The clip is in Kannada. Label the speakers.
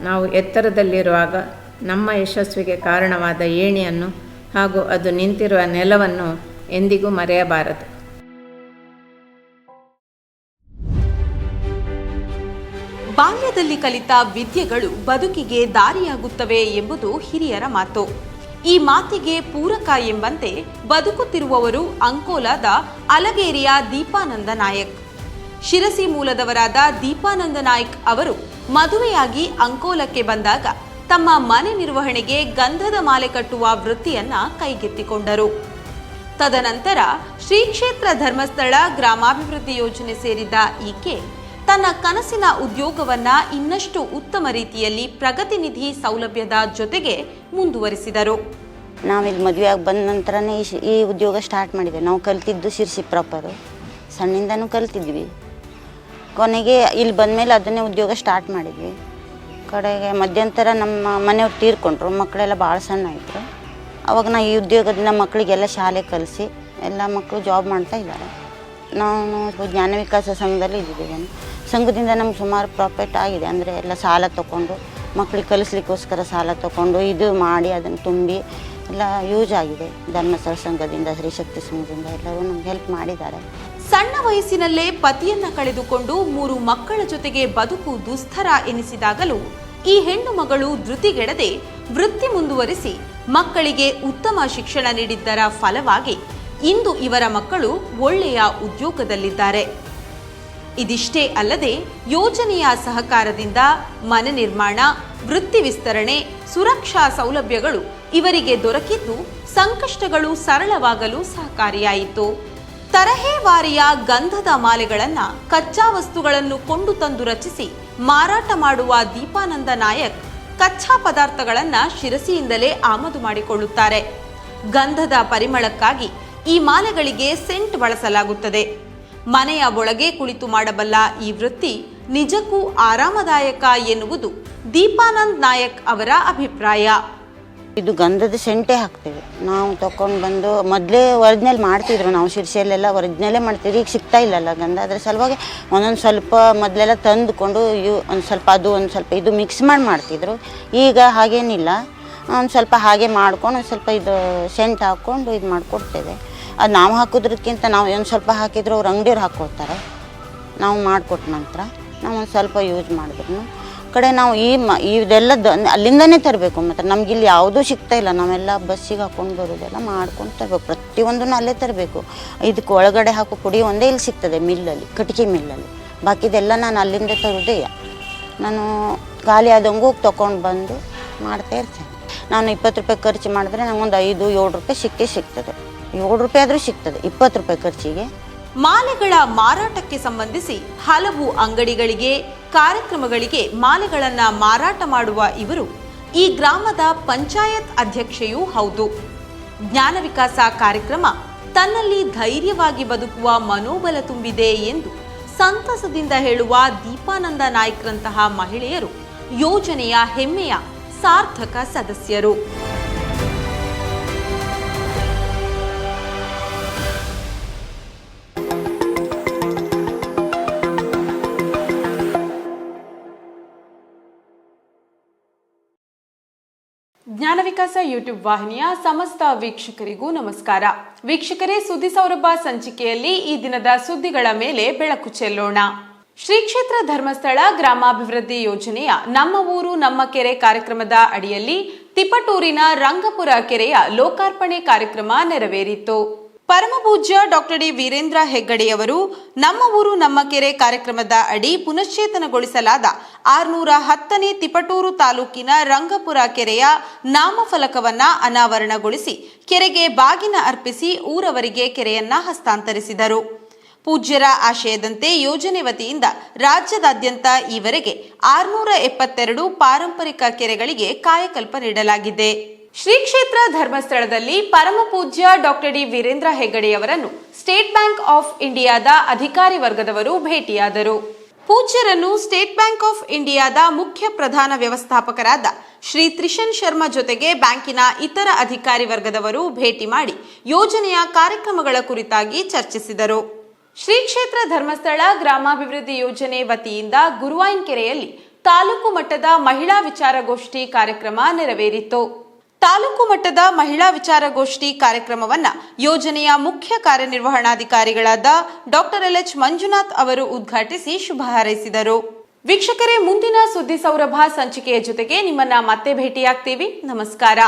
Speaker 1: ನಾವು ಎತ್ತರದಲ್ಲಿರುವಾಗ ನಮ್ಮ ಯಶಸ್ವಿಗೆ ಕಾರಣವಾದ ಏಣಿಯನ್ನು ಹಾಗೂ ಅದು ನಿಂತಿರುವ ನೆಲವನ್ನು ಎಂದಿಗೂ ಮರೆಯಬಾರದು.
Speaker 2: ಬಾಲ್ಯದಲ್ಲಿ ಕಲಿತ ವಿದ್ಯೆಗಳು ಬದುಕಿಗೆ ದಾರಿಯಾಗುತ್ತವೆ ಎಂಬುದು ಹಿರಿಯರ ಮಾತು. ಈ ಮಾತಿಗೆ ಪೂರಕ ಎಂಬಂತೆ ಬದುಕುತ್ತಿರುವವರು ಅಂಕೋಲಾದ ಅಲಗೇರಿಯ ದೀಪಾನಂದ ನಾಯಕ್. ಶಿರಸಿ ಮೂಲದವರಾದ ದೀಪಾನಂದ ನಾಯ್ಕ್ ಅವರು ಮದುವೆಯಾಗಿ ಅಂಕೋಲಕ್ಕೆ ಬಂದಾಗ ತಮ್ಮ ಮನೆ ನಿರ್ವಹಣೆಗೆ ಗಂಧದ ಮಾಲೆ ಕಟ್ಟುವ ವೃತ್ತಿಯನ್ನ ಕೈಗೆತ್ತಿಕೊಂಡರು. ತದನಂತರ ಶ್ರೀ ಕ್ಷೇತ್ರ ಧರ್ಮಸ್ಥಳ ಗ್ರಾಮಾಭಿವೃದ್ಧಿ ಯೋಜನೆ ಸೇರಿದ ಈಕೆ ತನ್ನ ಕನಸಿನ ಉದ್ಯೋಗವನ್ನ ಇನ್ನಷ್ಟು ಉತ್ತಮ ರೀತಿಯಲ್ಲಿ ಪ್ರಗತಿ ನಿಧಿ ಸೌಲಭ್ಯದ ಜೊತೆಗೆ ಮುಂದುವರಿಸಿದರು.
Speaker 3: ನಾವಿಲ್ಲಿ ಮದುವೆಯಾಗಿ ಬಂದ ನಂತರನೇ ಈ ಉದ್ಯೋಗ ಸ್ಟಾರ್ಟ್ ಮಾಡಿದೆ. ನಾವು ಕಲ್ತಿದ್ದು ಶಿರ್ಸಿ ಪ್ರಾಪರು ಸಣ್ಣಿಂದನೂ ಕಲ್ತಿದ್ವಿ. ಕೊನೆಗೆ ಇಲ್ಲಿ ಬಂದಮೇಲೆ ಅದನ್ನೇ ಉದ್ಯೋಗ ಸ್ಟಾರ್ಟ್ ಮಾಡಿದ್ವಿ. ಕಡೆಗೆ ಮಧ್ಯಂತರ ನಮ್ಮ ಮನೆಯವ್ರು ತೀರ್ಕೊಂಡ್ರು, ಮಕ್ಕಳೆಲ್ಲ ಭಾಳ ಸಣ್ಣ ಆಯಿತು ಅವಾಗ ನಾ ಈ ಉದ್ಯೋಗದಿಂದ ಮಕ್ಕಳಿಗೆಲ್ಲ ಶಾಲೆ ಕಲಿಸಿ, ಎಲ್ಲ ಮಕ್ಕಳು ಜಾಬ್ ಮಾಡ್ತಾ ಇದ್ದಾರೆ. ನಾವು ಜ್ಞಾನ ವಿಕಾಸ ಸಂಘದಲ್ಲಿ ಇದ್ದೀವಿ ಸಂಘದಿಂದ ನಮ್ಗೆ ಸುಮಾರು ಪ್ರಾಫಿಟ್ ಆಗಿದೆ. ಅಂದರೆ ಎಲ್ಲ ಸಾಲ ತಗೊಂಡು ಮಕ್ಕಳಿಗೆ ಕಲಿಸ್ಲಿಕ್ಕೋಸ್ಕರ ಸಾಲ ತಗೊಂಡು, ಇದು ಮಾಡಿ ಅದನ್ನು ತುಂಬಿ, ಎಲ್ಲ ಯೂಸ್ ಆಗಿದೆ. ಧರ್ಮಸ್ಥಳ ಸಂಘದಿಂದ ಸ್ತ್ರೀಶಕ್ತಿ ಸಂಘದಿಂದ ಎಲ್ಲರೂ ನಮ್ಗೆ ಹೆಲ್ಪ್ ಮಾಡಿದ್ದಾರೆ.
Speaker 2: ಸಣ್ಣ ವಯಸ್ಸಿನಲ್ಲೇ ಪತಿಯನ್ನ ಕಳೆದುಕೊಂಡು ಮೂರು ಮಕ್ಕಳ ಜೊತೆಗೆ ಬದುಕು ದುಸ್ತರ ಎನಿಸಿದಾಗಲೂ ಈ ಹೆಣ್ಣು ಮಗಳು ಧೃತಿಗೆಡದೆ ವೃತ್ತಿ ಮುಂದುವರಿಸಿ ಮಕ್ಕಳಿಗೆ ಉತ್ತಮ ಶಿಕ್ಷಣ ನೀಡಿದ್ದರ ಫಲವಾಗಿ ಇಂದು ಇವರ ಮಕ್ಕಳು ಒಳ್ಳೆಯ ಉದ್ಯೋಗದಲ್ಲಿದ್ದಾರೆ. ಇದಿಷ್ಟೇ ಅಲ್ಲದೆ ಯೋಜನೆಯ ಸಹಕಾರದಿಂದ ಮನೆ ನಿರ್ಮಾಣ, ವೃತ್ತಿ ವಿಸ್ತರಣೆ, ಸುರಕ್ಷಾ ಸೌಲಭ್ಯಗಳು ಇವರಿಗೆ ದೊರಕಿದ್ದು ಸಂಕಷ್ಟಗಳು ಸರಳವಾಗಲು ಸಹಕಾರಿಯಾಯಿತು. ತರಹೇವಾರಿಯ ಗಂಧದ ಮಾಲೆಗಳನ್ನ, ಕಚ್ಚಾ ವಸ್ತುಗಳನ್ನು ಕೊಂಡು ತಂದು ರಚಿಸಿ, ಮಾರಾಟ ಮಾಡುವ ದೀಪಾನಂದ ನಾಯಕ್ ಕಚ್ಚಾ ಪದಾರ್ಥಗಳನ್ನ ಶಿರಸಿಯಿಂದಲೇ ಆಮದು ಮಾಡಿಕೊಳ್ಳುತ್ತಾರೆ. ಗಂಧದ ಪರಿಮಳಕ್ಕಾಗಿ ಈ ಮಾಲೆಗಳಿಗೆ ಸೆಂಟ್ ಬಳಸಲಾಗುತ್ತದೆ. ಮನೆಯ ಒಳಗೆ ಕುಳಿತು ಮಾಡಬಲ್ಲ ಈ ವೃತ್ತಿ ನಿಜಕ್ಕೂ ಆರಾಮದಾಯಕ ಎನ್ನುವುದು ದೀಪಾನಂದ್ ನಾಯಕ್ ಅವರ ಅಭಿಪ್ರಾಯ.
Speaker 3: ಇದು ಗಂಧದ ಸೆಂಟೆ ಹಾಕ್ತೀವಿ. ನಾವು ತಗೊಂಡು ಬಂದು ಮೊದಲೇ ಒರಿಜಿನಲ್ ಮಾಡ್ತಿದ್ರು ನಾವು ಶಿರ್ಸಿಯಲ್ಲೆಲ್ಲ ಒರಿಜಿನಲ್ಲೇ ಮಾಡ್ತೀವಿ ಈಗ ಸಿಗ್ತಾ ಇಲ್ಲಲ್ಲ ಗಂಧ. ಅದ್ರ ಸಲುವಾಗಿ ಒಂದೊಂದು ಸ್ವಲ್ಪ ಮೊದಲೆಲ್ಲ ತಂದುಕೊಂಡು ಇವು ಒಂದು ಸ್ವಲ್ಪ ಅದು, ಒಂದು ಸ್ವಲ್ಪ ಇದು ಮಿಕ್ಸ್ ಮಾಡಿ ಮಾಡ್ತಿದ್ರು. ಈಗ ಹಾಗೇನಿಲ್ಲ. ಒಂದು ಸ್ವಲ್ಪ ಹಾಗೆ ಮಾಡ್ಕೊಂಡು ಒಂದು ಸ್ವಲ್ಪ ಇದು ಸೆಂಟ್ ಹಾಕ್ಕೊಂಡು ಇದು ಮಾಡಿಕೊಡ್ತೇವೆ. ಅದು ನಾವು ಹಾಕೋದ್ರಕ್ಕಿಂತ ನಾವು ಒಂದು ಸ್ವಲ್ಪ ಹಾಕಿದ್ರು ಅವ್ರು ಅಂಗಡಿಯವ್ರು ಹಾಕ್ಕೊಡ್ತಾರೆ ನಾವು ಮಾಡಿಕೊಟ್ಟ ನಂತರ ನಾವು ಒಂದು ಸ್ವಲ್ಪ ಯೂಸ್ ಮಾಡಿದ್ರು ಕಡೆ ನಾವು ಈ ಮ ಇದೆಲ್ಲ ದ, ಅಲ್ಲಿಂದನೇ ತರಬೇಕು. ಮತ್ತು ನಮ್ಗೆ ಇಲ್ಲಿ ಯಾವುದೂ ಸಿಗ್ತಾ ಇಲ್ಲ. ನಾವೆಲ್ಲ ಬಸ್ಸಿಗೆ ಹಾಕೊಂಡು ಬರೋದೆಲ್ಲ ಮಾಡ್ಕೊಂಡು ತರಬೇಕು. ಪ್ರತಿಯೊಂದನ್ನು ಅಲ್ಲೇ ತರಬೇಕು. ಇದಕ್ಕೆ ಒಳಗಡೆ ಹಾಕೋ ಪುಡಿ ಒಂದೇ ಇಲ್ಲಿ ಸಿಗ್ತದೆ ಮಿಲ್ಲಲ್ಲಿ ಕಟ್ಗೆ ಮಿಲ್ಲಲ್ಲಿ. ಬಾಕಿದೆಲ್ಲ ನಾನು ಅಲ್ಲಿಂದ ತರೋದೇ ನಾನು ಖಾಲಿ ಆದಂಗೂ ತೊಗೊಂಡು ಬಂದು ಮಾಡ್ತಾ ಇರ್ತೇನೆ. ನಾನು ಇಪ್ಪತ್ತು ರೂಪಾಯಿ ಖರ್ಚು ಮಾಡಿದ್ರೆ ನಂಗೊಂದು ಐದು, ಏಳು ರೂಪಾಯಿ ಸಿಕ್ಕೇ ಸಿಗ್ತದೆ. ಏಳು ರೂಪಾಯಿ ಆದರೂ ಸಿಗ್ತದೆ, ಇಪ್ಪತ್ತು ರೂಪಾಯಿ ಖರ್ಚಿಗೆ.
Speaker 2: ಮಾಲೆಗಳ ಮಾರಾಟಕ್ಕೆ ಸಂಬಂಧಿಸಿ ಹಲವು ಅಂಗಡಿಗಳಿಗೆ ಕಾರ್ಯಕ್ರಮಗಳಿಗೆ ಮಾಲೆಗಳನ್ನು ಮಾರಾಟ ಮಾಡುವ ಇವರು ಈ ಗ್ರಾಮದ ಪಂಚಾಯತ್ ಅಧ್ಯಕ್ಷೆಯೂ ಹೌದು. ಜ್ಞಾನ ವಿಕಾಸ ಕಾರ್ಯಕ್ರಮ ತನ್ನಲ್ಲಿ ಧೈರ್ಯವಾಗಿ ಬದುಕುವ ಮನೋಬಲ ತುಂಬಿದೆ ಎಂದು ಸಂತಸದಿಂದ ಹೇಳುವ ದೀಪಾನಂದ ನಾಯ್ಕ್ರಂತಹ ಮಹಿಳೆಯರು ಯೋಜನೆಯ ಹೆಮ್ಮೆಯ ಸಾರ್ಥಕ ಸದಸ್ಯರು. ವಿಕಾಸ ಯೂಟ್ಯೂಬ್ ವಾಹಿನಿಯ ಸಮಸ್ತ ವೀಕ್ಷಕರಿಗೂ ನಮಸ್ಕಾರ. ವೀಕ್ಷಕರೇ, ಸುದ್ದಿ ಸೌರಭ ಸಂಚಿಕೆಯಲ್ಲಿ ಈ ದಿನದ ಸುದ್ದಿಗಳ ಮೇಲೆ ಬೆಳಕು ಚೆಲ್ಲೋಣ. ಶ್ರೀ ಕ್ಷೇತ್ರ ಧರ್ಮಸ್ಥಳ ಗ್ರಾಮಾಭಿವೃದ್ಧಿ ಯೋಜನೆಯ ನಮ್ಮ ಊರು, ನಮ್ಮ ಕೆರೆ ಕಾರ್ಯಕ್ರಮದ ಅಡಿಯಲ್ಲಿ ತಿಪಟೂರಿನ ರಂಗಪುರ ಕೆರೆಯ ಲೋಕಾರ್ಪಣೆ ಕಾರ್ಯಕ್ರಮ ನೆರವೇರಿತು. ಪರಮಪೂಜ್ಯ ಡಾಕ್ಟರ್ ಡಿ ವೀರೇಂದ್ರ ಹೆಗ್ಗಡೆಯವರು ನಮ್ಮ ಊರು ನಮ್ಮ ಕೆರೆ ಕಾರ್ಯಕ್ರಮದ ಅಡಿ ಪುನಶ್ಚೇತನಗೊಳಿಸಲಾದ ಆರುನೂರ ಹತ್ತನೇ ತಿಪಟೂರು ತಾಲೂಕಿನ ರಂಗಪುರ ಕೆರೆಯ ನಾಮಫಲಕವನ್ನು ಅನಾವರಣಗೊಳಿಸಿ ಕೆರೆಗೆ ಬಾಗಿನ ಅರ್ಪಿಸಿ ಊರವರಿಗೆ ಕೆರೆಯನ್ನ ಹಸ್ತಾಂತರಿಸಿದರು. ಪೂಜ್ಯರ ಆಶಯದಂತೆ ಯೋಜನೆ ವತಿಯಿಂದ ರಾಜ್ಯದಾದ್ಯಂತ ಈವರೆಗೆ ಆರುನೂರ ಎಪ್ಪತ್ತೆರಡು ಪಾರಂಪರಿಕ ಕೆರೆಗಳಿಗೆ ಕಾಯಕಲ್ಪ ನೀಡಲಾಗಿದೆ. ಶ್ರೀ ಕ್ಷೇತ್ರ ಧರ್ಮಸ್ಥಳದಲ್ಲಿ ಪರಮ ಪೂಜ್ಯ ಡಾಕ್ಟರ್ ಡಿ ವೀರೇಂದ್ರ ಹೆಗ್ಗಡೆಯವರನ್ನು ಸ್ಟೇಟ್ ಬ್ಯಾಂಕ್ ಆಫ್ ಇಂಡಿಯಾದ ಅಧಿಕಾರಿ ವರ್ಗದವರು ಭೇಟಿಯಾದರು. ಪೂಜ್ಯರನ್ನು ಸ್ಟೇಟ್ ಬ್ಯಾಂಕ್ ಆಫ್ ಇಂಡಿಯಾದ ಮುಖ್ಯ ಪ್ರಧಾನ ವ್ಯವಸ್ಥಾಪಕರಾದ ಶ್ರೀ ತ್ರಿಶನ್ ಶರ್ಮಾ ಜೊತೆಗೆ ಬ್ಯಾಂಕಿನ ಇತರ ಅಧಿಕಾರಿ ವರ್ಗದವರು ಭೇಟಿ ಮಾಡಿ ಯೋಜನೆಯ ಕಾರ್ಯಕ್ರಮಗಳ ಕುರಿತಾಗಿ ಚರ್ಚಿಸಿದರು. ಶ್ರೀ ಕ್ಷೇತ್ರ ಧರ್ಮಸ್ಥಳ ಗ್ರಾಮಾಭಿವೃದ್ಧಿ ಯೋಜನೆ ವತಿಯಿಂದ ಗುರುವಾಯಿನ್ ಕೆರೆಯಲ್ಲಿ ತಾಲೂಕು ಮಟ್ಟದ ಮಹಿಳಾ ವಿಚಾರಗೋಷ್ಠಿ ಕಾರ್ಯಕ್ರಮ ನೆರವೇರಿತು. ತಾಲೂಕು ಮಟ್ಟದ ಮಹಿಳಾ ವಿಚಾರಗೋಷ್ಠಿ ಕಾರ್ಯಕ್ರಮವನ್ನ ಯೋಜನೆಯ ಮುಖ್ಯ ಕಾರ್ಯನಿರ್ವಹಣಾಧಿಕಾರಿಗಳಾದ ಡಾಕ್ಟರ್ ಎಲ್ ಎಚ್ ಮಂಜುನಾಥ್ ಅವರು ಉದ್ಘಾಟಿಸಿ ಶುಭ ಹಾರೈಸಿದರು. ವೀಕ್ಷಕರೇ, ಮುಂದಿನ ಸುದ್ದಿ ಸೌರಭ ಸಂಚಿಕೆಯ ಜೊತೆಗೆ ನಿಮ್ಮನ್ನ ಮತ್ತೆ ಭೇಟಿಯಾಗ್ತೀವಿ. ನಮಸ್ಕಾರ.